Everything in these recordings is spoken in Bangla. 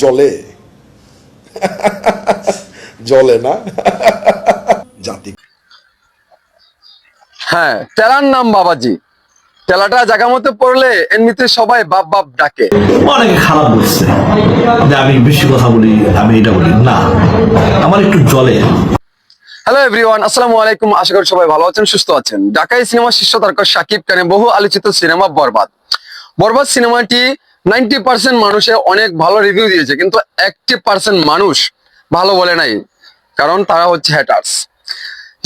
জলে। জলে না? জাতি। হ্যাঁ টেলার নাম বাবাজি। টেলাটা জায়গা মতো পড়লে এমনিতে সবাই বাপ বাপ ডাকে। অনেকে খারাপ বলছে। আমি বেশি কথা বলি আমি এটা বলি। না আমার একটু জলে। হ্যালো এভরিওয়ান আসসালামু আলাইকুম। আশা করি সবাই ভালো আছেন সুস্থ আছেন। ঢাকাই সিনেমা শীর্ষ তারকা শাকিব খানে বহু আলোচিত সিনেমা বরবাদ। বরবাদ সিনেমাটি নাইনটি পার্সেন্ট মানুষে অনেক ভালো রিভিউ দিয়েছে, কিন্তু একটি পার্সেন্ট মানুষ ভালো বলে নাই, কারণ তারা হচ্ছে হ্যাটার্স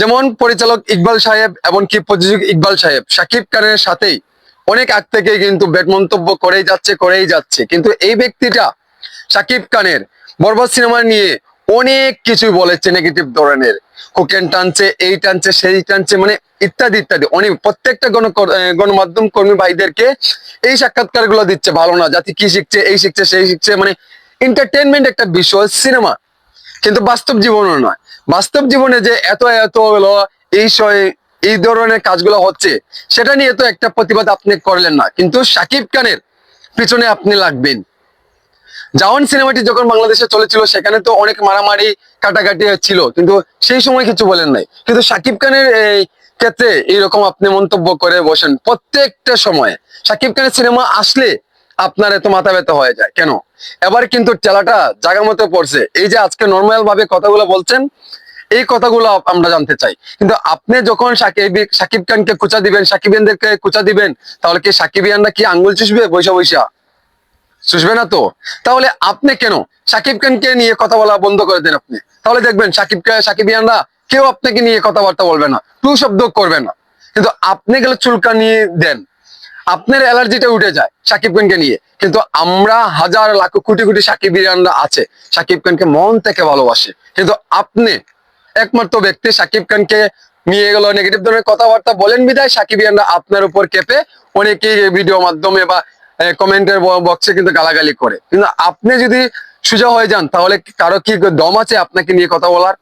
যেমন পরিচালক ইকবাল সাহেব এমনকি প্রযোজক ইকবাল সাহেব সাকিব খানের সাথেই অনেক আগ থেকে কিন্তু বেট মন্তব্য করেই যাচ্ছে করেই যাচ্ছে, কিন্তু এই ব্যক্তিটা সাকিব খানের বরবাদ সিনেমা নিয়ে অনেক কিছু বলেছে নেগেটিভ ধরনের। কোকেন টানছে, এই টানছে, সেই টানছে মানে ইত্যাদি ইত্যাদি। অনেক, প্রত্যেকটা গণ, গণমাধ্যম কর্মী ভাইদেরকে এই সাক্ষাৎকারগুলো দিচ্ছে, ভালো না, জাতি কি শিখছে, এই শিখছে, সেই শিখছে মানে এন্টারটেনমেন্ট একটা বিষয়, সিনেমা। কিন্তু বাস্তব জীবনও নয়। বাস্তব জীবনে যে এত এত হলো, এই এই ধরনের কাজগুলো হচ্ছে, সেটা নিয়ে তো একটা প্রতিবাদ আপনি করলেন না। কিন্তু সাকিব খানের পিছনে আপনি লাগবেন। জাওয়ান সিনেমাটি যখন বাংলাদেশে চলেছিল, সেখানে তো অনেক মারামারি, কাটাকাটি ছিল কিন্তু সেই সময় কিছু বলেন নাই। কিন্তু শাকিব খানের এই ক্ষেত্রে এইরকম আপনি মন্তব্য করে বসেন প্রত্যেকটা সময়ে। শাকিব খানের সিনেমা আসলে আপনার এত মাথা ব্যথা হয়ে যায়। কেন? এবার কিন্তু টেলাটা জায়গা মতো পড়ছে। এই যে আজকে নর্মাল ভাবে কথাগুলো বলছেন, এই কথাগুলো আমরা জানতে চাই। কিন্তু আপনি যখন সাকিব সাকিব খানকে কুচা দিবেন সাকিবিয়ানদেরকে কুচা দিবেন, তাহলে কি সাকিবিয়ানরা কি আঙ্গুল চুষবে বৈশা বৈশা? শুষবে না তো? তাহলে আপনি কেন? সাকিব খানকে নিয়ে কথা বলা বন্ধ করে দেন আপনি। তাহলে দেখবেন সাকিব সাকিবিয়ানরা কেউ আপনাকে নিয়ে কথাবার্তা বলবে না, টু শব্দ করবে না। কিন্তু আপনি গেলে চুলকা নিয়ে দেন। আপনার অ্যালার্জিটা উঠে যায় সাকিব খানকে নিয়ে। কিন্তু আমরা হাজার লাখ কোটি কোটি সাকিবিয়ানরা আছে, সাকিব খানকে মন থেকে ভালোবাসে। কিন্তু আপনি একমাত্র ব্যক্তি সাকিব খানকে নিয়ে গেল নেগেটিভ ধরনের কথাবার্তা বলেন বিদায়। সাকিবিয়ানরা আপনার উপর কেঁপে অনেকেই ভিডিও মাধ্যমে বা কমেন্টের বক্সে কিন্তু গালাগালি করে। কিন্তু আপনি যদি সোজা হয়ে যান, তাহলে কারও কি দম আছে আপনাকে নিয়ে কথা বলার?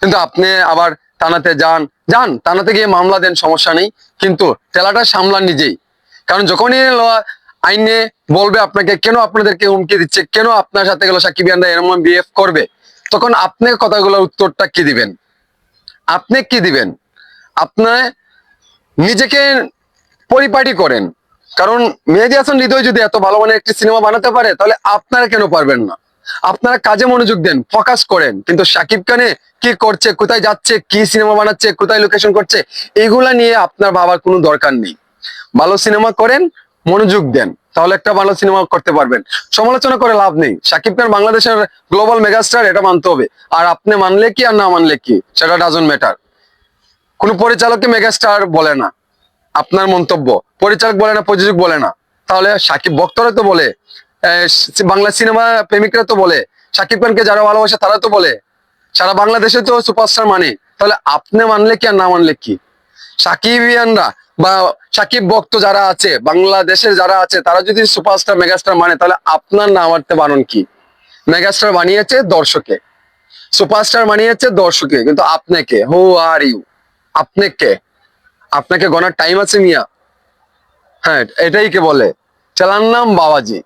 কিন্তু আপনি আবার থানাতে যান যান, থানাতে গিয়ে মামলা দেন, সমস্যা নেই। কিন্তু টেলাটা সামলান নিজেই। কারণ যখনই আইনে বলবে আপনাকে কেন আপনাদেরকে হুমকি দিচ্ছে, কেন আপনার সাথে গেল সাকিবিয়ানরা এরকম বিহেভ করবে, তখন আপনি কথাগুলোর উত্তরটা কি দিবেন? আপনি কি দিবেন? আপনি নিজেকে পরিপাটি করেন। কারণ মেহেদি হাসান হৃদয় যদি এত ভালো মানের একটি সিনেমা বানাতে পারে, তাহলে আপনারা কেন পারবেন না? আপনারা কাজে মনোযোগ দেন, ফোকাস করেন। কিন্তু সাকিব খানে কি করছে, কোথায় যাচ্ছে, কি সিনেমা বানাচ্ছে, কোথায় লোকেশন করছে, এগুলা নিয়ে আপনার ভাবার কোনো দরকার নেই। ভালো সিনেমা করেন, মনোযোগ দেন, তাহলে একটা ভালো সিনেমা করতে পারবেন। সমালোচনা করে লাভ নেই। সাকিব খান বাংলাদেশের গ্লোবাল মেগাস্টার এটা মানতে হবে। আর আপনি মানলে কি আর না মানলে কি, সেটা ডাজন ম্যাটার কোনো পরিচালককে মেগাস্টার বলে না। আপনার মন্তব্য। পরিচালক বলে না, প্রযোজক বলে না। তাহলে সাকিব ভক্তরা তো বলে বাংলা সিনেমা প্রেমিকরা তো বলে, সাকিব খানকে যারা ভালোবাসে তারা তো বলে। সারা বাংলাদেশে তো সুপারস্টার মানে। তাহলে আপনি মানলে কি আর না মানলে কি? সাকিবিয়ানরা বা সাকিব ভক্ত যারা আছে, বাংলাদেশের যারা আছে, তারা যদি সুপারস্টার, মেগাস্টার মানে তাহলে আপনার না মানতে বারণ কি? মেগাস্টার বানিয়েছে দর্শকে। সুপারস্টার বানিয়েছে দর্শকে। কিন্তু আপনাকে হু আর ইউ আপনি কে? আপনাকে গনার টাইম আছে মিয়া। হ্যাঁ এটাই কে বলে? চালার নাম বাবাজি।